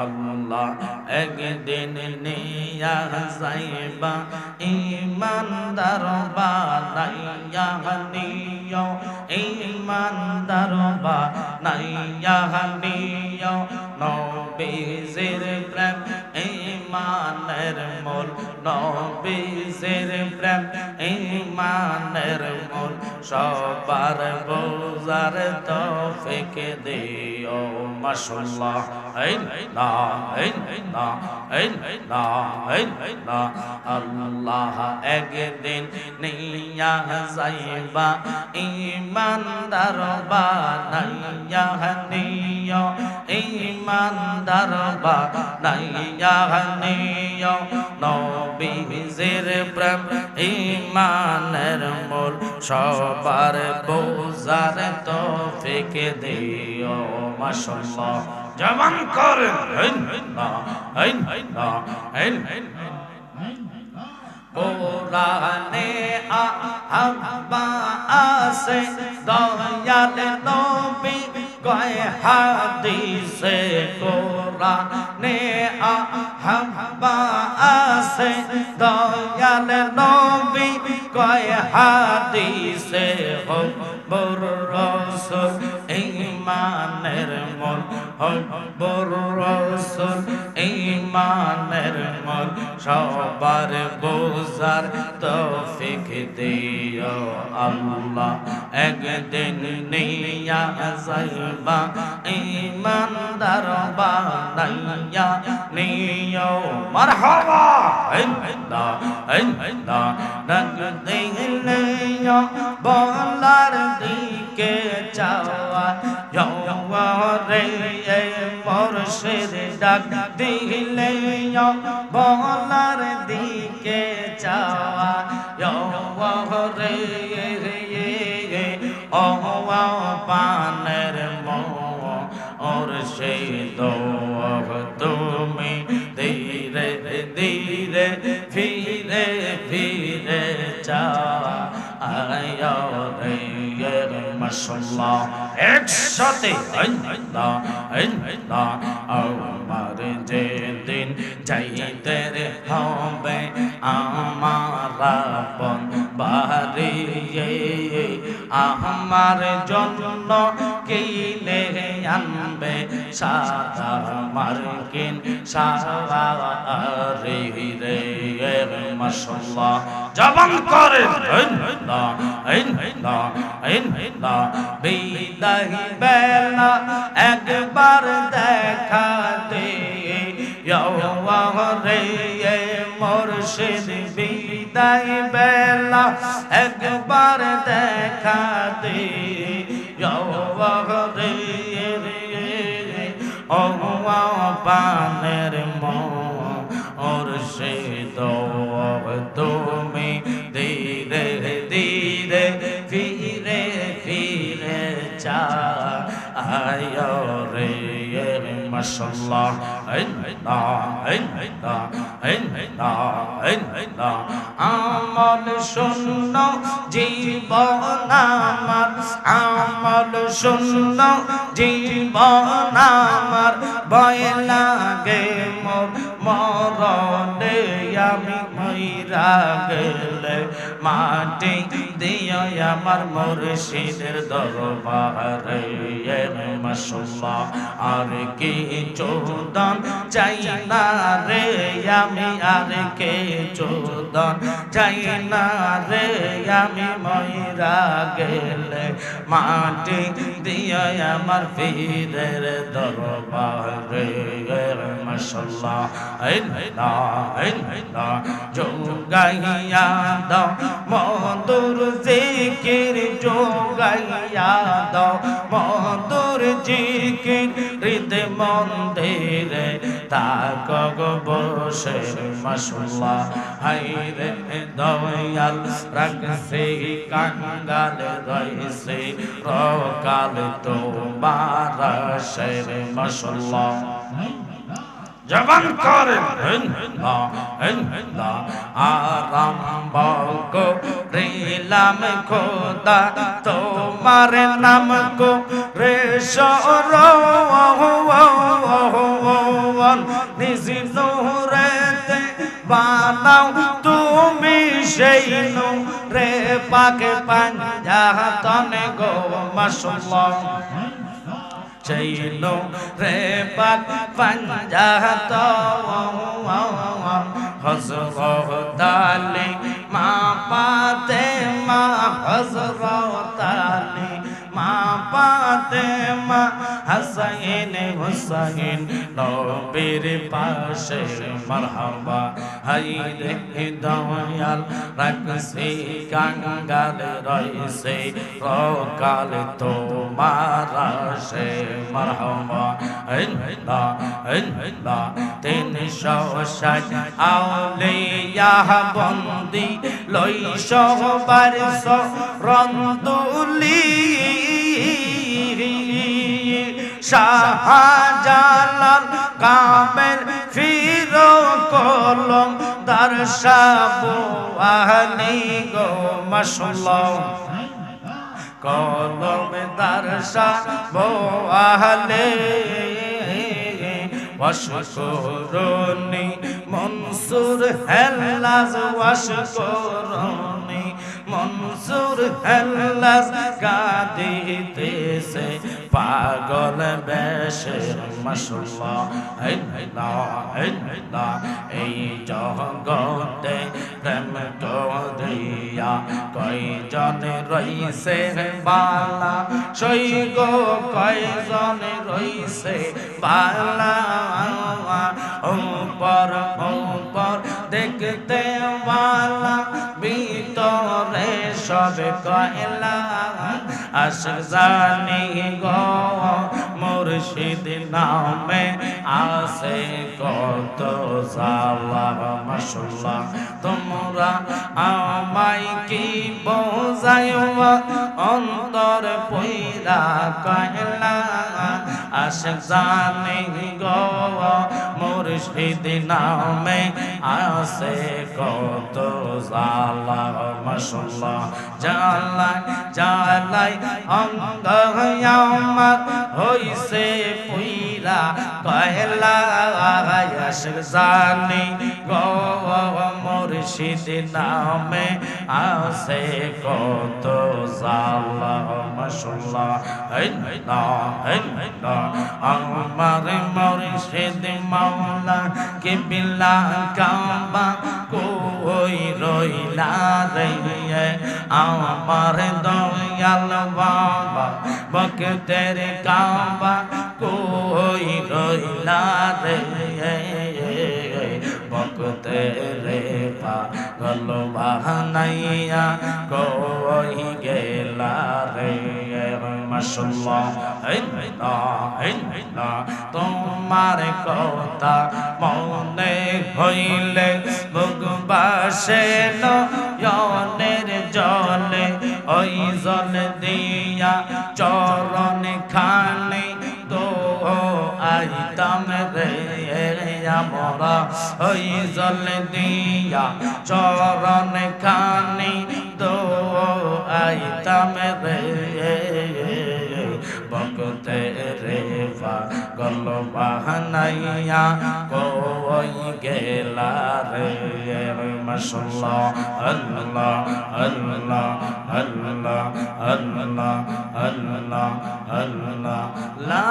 আল্লাহ একদিন নিয়া যাইবা ইমানদার বানাইয়া নিও ইমানদার বানাইয়া নিও। মূল নবীজির প্রেম, ইমানের মূল। সবার বোঝার তৌফিক দিও, মাশাআল্লাহ। এই না এই না এই না এই না আল্লাহ একদিন নিয়া যাইবা, ইমানদার বানাইয়া নিও, ইমানদার বানাইয়া নিও। নবীজির প্রেম ইমানের মূল, সবার বোঝার তৌফিক দিও মাশাআল্লাহ। জবান করেন, হেন আছে, দয়াল নবী কয় হাদিসে কোরআনে আহবা আছে দয়াল নবী কয় হাদিসে হবর রসুল। ইমানের মন হবর রসুল, ইমানের মন সবার বোঝার তৌফিক দিও আল্লাহ। একদিন নিয়া যাইবা, ইমানদার বানাইয়া নিও। মারহাবা! ইন্দা ইন্দা নগদিন নিও, বলার দিকে চাওয়া রে মুর্শিদ ডাক দিলে বলার দিকে চাওয়া রে ও পানের মো ওর সেই দো তুমি ধীরে ধীরে ফিরে ফিরে চা মাশাল্লাহ একসাথে আমার যে দিন যাইতে হবে আমার বাড়ি আমার জন্য কিনে আনবে সাদা মার্কিন সারে রে মাশাল্লাহ। জবান করেন বিদায় বেলা একবার দেখা দে। রে মুর্শিদ, বিদায় বেলা একবার দেখা দে। রে ও পানের মোর সে তুমি ধীরে ধীরে ফিরে ফিরে চা আয় রে না আমল শূন্য জীবন আমার আমল শূন্য জীবন আমার ভয় লাগে মোর মন গেলে মাটি দিও আমার মুর্শিদের দরবারে মাশাল্লাহ আর কি চোদন চাই না রে আমি, আর কে চোদন চাই না রে আমি মইরা গেলে মাটি দিও আমার পীরের দরবারে মাশাল্লাহ না আইন না যোগাইয়া দাও, মধুর জিকির যোগাইয়া দাও, মধুর জিকির হৃদয় মন্দিরে তাক বসে মাশাল্লাহ। হাইরে দয়াল রাখছে, কাঙ্গাল রইছে রকাল তো বারাশের মাশাল্লাহ। জবান করেন হিন্দা হিন্দা আরম্ভ করিলাম খোদা, তোমার নাম কো রে সর নিজ নুরেতে বানাও তুমি সেই রে পাকে পাঞ্জাতন গো চাইলো, রে পাক পাঞ্জাত হজরত আলী মা পাতে মা হজরত আলী মা পাতে মা হাসাইন হুসাইন, নবীর পাশে মারহাবা হাইরে দয়াল, রাখছে কাঙ্গাল রইছে, প্রকাল তোমার সে মারহাবা। হিন্দা হিন্দা তিনশো ষাট আউলিয়া বন্দি লইশ বারশ রন্দুলি শাহজালাল কামের ফির কলম দর্শাবু আহলি গো মাশাল্লাহ কলম দর্শাবু আহলে ওয়াশকুরুনি মনসুর হেল্লাজ ওয়াশকুরুনি। মনসুর হেল্লাজ গাদিতেছে, পাগল বেশে মাশাল্লাহ হেল্লা হেল্লা এই জগতে প্রেম দিয়া কয়জন রইছে বালা? সই গো কয়জন রইছে বালা? উপর উপর দেখতে বালা। সব কয়লা আস জানি গো, মুর্শিদ নামে আসে কত জালা মাশাল্লাহ তোমরা আমায় কি বোঝাইবা? অন্তর পইরা কয়লা আস জানি গো মুর্শিদ নামে আসে কত জালা মাশাল্লাহ জালাই জালাই অঙ্গ আমার হইছে পুইরা কয়লা আয়াস জানি গো। মুর্শিদ নামে আসে কত আমার মুর্শিদ মাওলা কে বিলা কাবা কই রইলা রে? আমার দয়াল বাবা বকতের কাবা কই রইলা রে? বকতে রে পাগল বাহানাইয়া কই গেলা রে? মাশাল্লাহ তোমার কথা মনে হইলে ভগবাসে নয়নের জলে ওই জল দিয়া চরণ খানে আমরা ওই জল দিয়া চরণ খানে তো আইতাম রে বকতে রে পাগল বাহানাইয়া কই গেলা রে মাশাল্লাহ আল্লাহ আল্লাহ আল্লাহ আল্লাহ আল্লাহ আল্লাহ লা